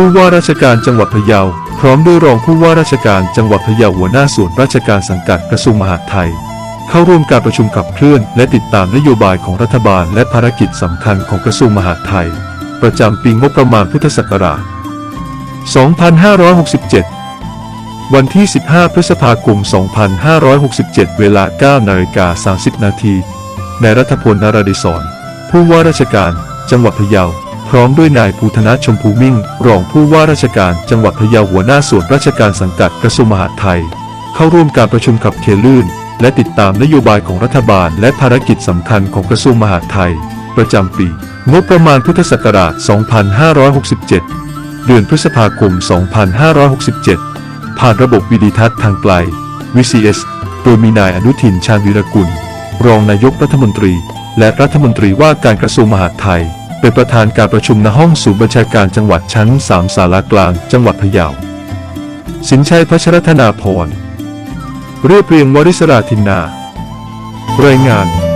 ผู้ว่าราชการจังหวัดพะเยา พร้อมด้วยรองผู้ว่าราชการจังหวัดพะเยาหัวหน้าส่วนราชการสังกัดกระทรวงมหาดไทย เข้าร่วมการประชุมขับเคลื่อนและติดตามนโยบายของรัฐบาลและภารกิจสำคัญของกระทรวงมหาดไทย ประจำปีงบประมาณพุทธศักราช 2567วันที่ 15 พฤษภาคม 2567 เวลา 9 นาฬิกา 30 นาทีนายรัฐพลนราดิศรผู้ว่าราชการ จังหวัดพะเยา พร้อมด้วยนายภูธนชมพูมิ่ง รองผู้ว่าราชการจังหวัดพะเยาหัวหน้าส่วนราชการสังกัดกระทรวงมหาดไทย เข้าร่วมการประชุมขับเคลื่อนและติดตามนโยบายของรัฐบาล และภารกิจสำคัญของกระทรวงมหาดไทย ประจำปี งบประมาณพุทธศักราช 2567 เดือนพฤษภาคม 2567 ผ่านระบบวิดีทัศน์ทางไกล VCS โดยมีนายอนุทินชาญวีรกุล รองนายกรัฐมนตรี และรัฐมนตรีว่าการกระทรวงมหาดไทย เป็นประธานการประชุมณห้องศูนย์บัญชาการจังหวัดชั้น3สารากลาง จังหวัดพะเยา สินชัยพัชรธนาพร เรียบเรียงวริศราธินนารายงาน